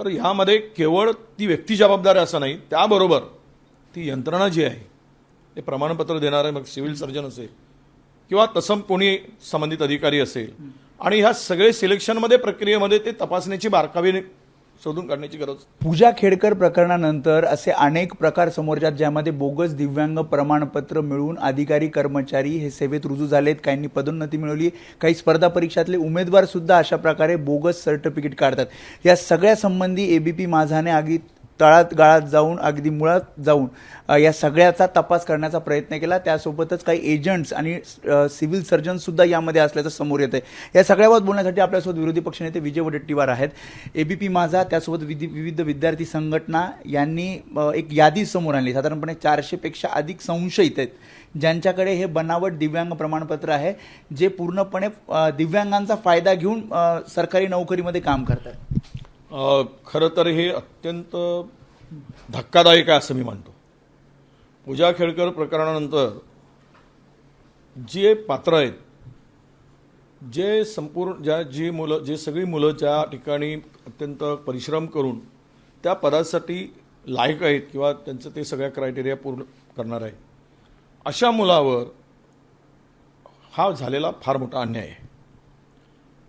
तर ह्यामध्ये केवळ ती व्यक्ती जबाबदार आहे असं नाही त्याबरोबर ती यंत्रणा जी आहे ते प्रमाणपत्र देणारे मग सिव्हिल सर्जन असेल किंवा तसं कोणी संबंधित अधिकारी असेल. आणि ह्या सगळे सिलेक्शनमध्ये प्रक्रियेमध्ये ते तपासण्याची बारकावीने शोधून काढण्याची गरज. पूजा खेडकर प्रकरणानंतर असे अनेक प्रकार समोरच्यात ज्यामध्ये बोगस दिव्यांग प्रमाणपत्र मिळवून अधिकारी कर्मचारी हे सेवेत रुजू झालेत काहींनी पदोन्नती मिळवली काही स्पर्धा परीक्षातले उमेदवार सुद्धा अशा प्रकारे बोगस सर्टिफिकेट काढतात. या सगळ्या संबंधी एबीपी माझाने आगीत तळात गाळात जाऊन अगदी मुळात जाऊन या सगळ्याचा तपास करण्याचा प्रयत्न केला. त्यासोबतच काही एजंट्स आणि सिव्हिल सर्जनसुद्धा यामध्ये असल्याचं समोर येत आहे या सगळ्याबाबत बोलण्यासाठी आपल्यासोबत विरोधी पक्षनेते विजय वडेट्टीवार आहेत. एबीपी माझा त्यासोबत विविध विद्यार्थी संघटना यांनी एक यादी समोर आणली. साधारणपणे चारशेपेक्षा अधिक संशयित आहेत ज्यांच्याकडे हे बनावट दिव्यांग प्रमाणपत्र आहे जे पूर्णपणे दिव्यांगांचा फायदा घेऊन सरकारी नोकरीमध्ये काम करतात. खरं तर हे अत्यंत धक्कादायक आहे असं मी मानतो पूजा खेळकर प्रकरणानंतर जे पात्र आहेत जे संपूर्ण ज्या जी मुलं जे सगळी मुलं ज्या ठिकाणी अत्यंत परिश्रम करून त्या पदासाठी लायक आहेत किंवा त्यांचं ते सगळ्या क्रायटेरिया पूर्ण करणार आहे अशा मुलावर हा झालेला फार मोठा अन्याय आहे.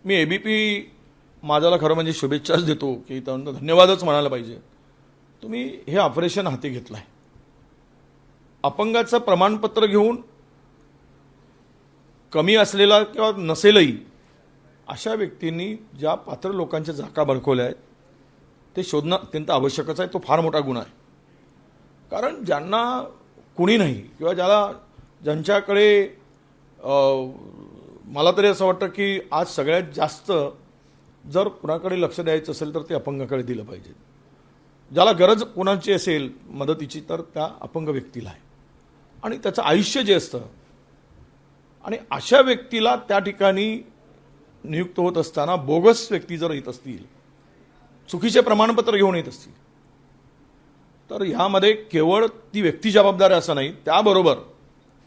मी ए बी पी माझ्याला खरं म्हणजे शुभेच्छाच देतो की त्यांना धन्यवादच म्हणायला पाहिजे. तुम्ही हे ऑपरेशन हाती घेतलं आहे अपंगाचं प्रमाणपत्र घेऊन कमी असलेला किंवा नसेलही अशा व्यक्तींनी ज्या पात्र लोकांच्या जाका भडकवल्या आहेत ते शोधणं अत्यंत आवश्यकच आहे. तो फार मोठा गुन्हा आहे. कारण ज्यांना कुणी नाही किंवा ज्याला ज्यांच्याकडे मला तरी असं वाटतं की आज सगळ्यात जास्त जर कुणाकडे लक्ष द्यायचं असेल तर ते अपंगाकडे दिलं पाहिजे. ज्याला गरज कोणाची असेल मदतीची तर त्या अपंग व्यक्तीला आहे. आणि त्याचं आयुष्य जे असतं आणि अशा व्यक्तीला त्या ठिकाणी नियुक्त होत असताना बोगस व्यक्ती जर येत असतील चुकीचे प्रमाणपत्र घेऊन येत असतील तर ह्यामध्ये केवळ ती व्यक्ती जबाबदार असं नाही त्याबरोबर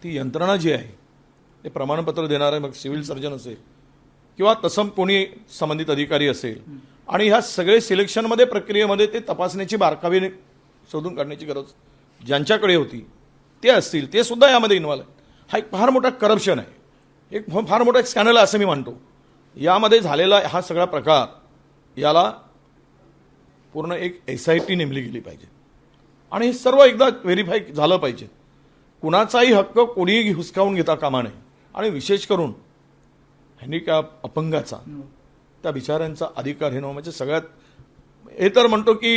ती यंत्रणा जी आहे ते प्रमाणपत्र देणारे मग सिव्हिल सर्जन असेल किंवा तसं कोणी संबंधित अधिकारी असेल आणि ह्या सगळे सिलेक्शनमध्ये प्रक्रियेमध्ये ते तपासण्याची बारकावीने शोधून काढण्याची गरज ज्यांच्याकडे होती ते असतील ते सुद्धा यामध्ये इन्व्हॉल्व आहेत. हा एक फार मोठा करप्शन आहे. एक फार मोठा एक स्कॅनल आहे असं मी मानतो. यामध्ये झालेला हा सगळा प्रकार याला पूर्ण एक एस आय टी नेमली गेली पाहिजे. आणि हे सर्व एकदा व्हेरीफाय झालं पाहिजे. कुणाचाही हक्क कोणीही हुसकावून घेता कामा नये. आणि विशेष करून हँडिकॅप अपंगाचा. हो. त्या बिचाऱ्यांचा अधिकार हे म्हणजे सगळ्यात हे तर म्हणतो की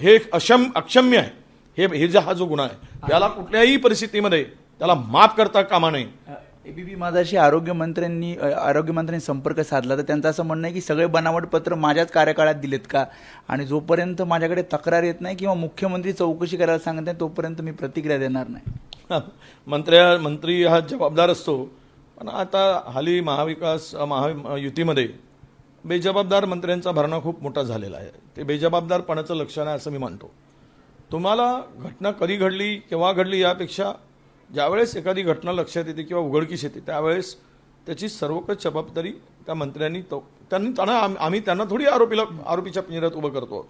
हे अक्षम अक्षम्य आहे. हे हे जे हा जो गुन्हा आहे त्याला कुठल्याही परिस्थितीमध्ये त्याला माफ करता कामा नये. एबीपी माझाशी आरोग्यमंत्र्यांनी आरोग्यमंत्र्यांनी संपर्क साधला तर त्यांचं असं म्हणणं आहे की सगळे बनावट पत्र माझ्याच कार्यकाळात दिलेत का? आणि जोपर्यंत माझ्याकडे तक्रार येत नाही किंवा मुख्यमंत्री चौकशी करायला सांगत नाही तोपर्यंत मी प्रतिक्रिया देणार नाही. मंत्र्या मंत्री हा जबाबदार असतो. पण आता हाली महाविकास महा युतीमध्ये बेजबाबदार मंत्र्यांचा भरणा खूप मोठा झालेला आहे. ते बेजबाबदारपणाचं लक्षण आहे असं मी मानतो. तुम्हाला घटना कधी घडली केव्हा घडली यापेक्षा ज्यावेळेस एखादी घटना लक्षात येते किंवा उघडकीस येते त्यावेळेस त्याची सर्वकष जबाबदारी त्या मंत्र्यांनी तो त्यांनी त्यांना आम- आम्ही त्यांना थोडी आरोपीला आरोपीच्या पिंजऱ्यात उभं करतो.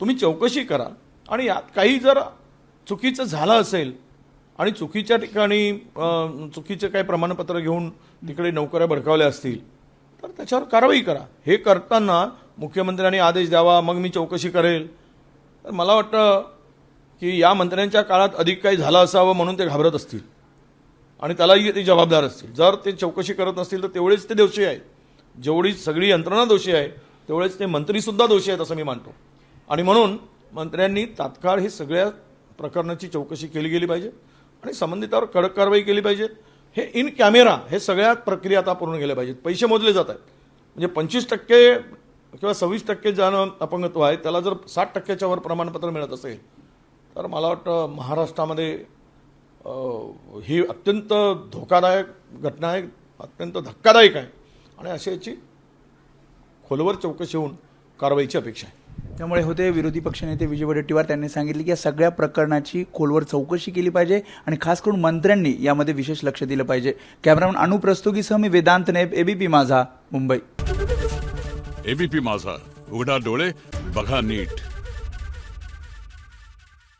तुम्ही चौकशी करा आणि यात काही जर चुकीचं झालं असेल आणि चुकीच्या ठिकाणी चुकीचं चुकीचे काही प्रमाणपत्र घेऊन तिकडे नोकऱ्या भडकावल्या असतील तर त्याच्यावर कारवाई करा. हे करताना मुख्यमंत्र्यांनी आदेश द्यावा मग मी चौकशी करेल. तर मला वाटतं की या मंत्र्यांच्या काळात अधिक काही झालं असावं म्हणून ते घाबरत असतील. आणि त्यालाही ते जबाबदार असतील. जर ते चौकशी करत नसतील तर तेवढेच ते दोषी आहेत. जेवढी सगळी यंत्रणा दोषी आहे तेवढेच ते मंत्रीसुद्धा दोषी आहेत असं मी मानतो. आणि म्हणून मंत्र्यांनी तात्काळ ही सगळ्या प्रकरणाची चौकशी केली गेली पाहिजे. आणि संबंधितावर कडक कारवाई केली पाहिजे. हे इन कॅमेरा हे सगळ्यात प्रक्रिया आता पूर्ण केल्या पाहिजेत. पैसे मोजले जात आहेत. म्हणजे पंचवीस टक्के किंवा सव्वीस टक्के ज्यानं अपंगत्व आहे त्याला जर साठ टक्क्याच्या वर प्रमाणपत्र मिळत असेल तर मला वाटतं महाराष्ट्रामध्ये ही अत्यंत धोकादायक घटना आहे अत्यंत धक्कादायक आहे. आणि अशी याची खोलवर चौकशी होऊन कारवाईची अपेक्षा आहे. त्यामुळे होते विरोधी पक्षनेते विजय वडेट्टीवार. त्यांनी सांगितले की या सगळ्या प्रकरणाची खोलवर चौकशी केली पाहिजे आणि खास करून मंत्र्यांनी यामध्ये विशेष लक्ष दिलं पाहिजे. कॅमेरामन अनुप्रस्तुगीसह मी वेदांत नेब एबीपी माझा मुंबई. एबीपी माझा. उघडा डोळे बघा नीट.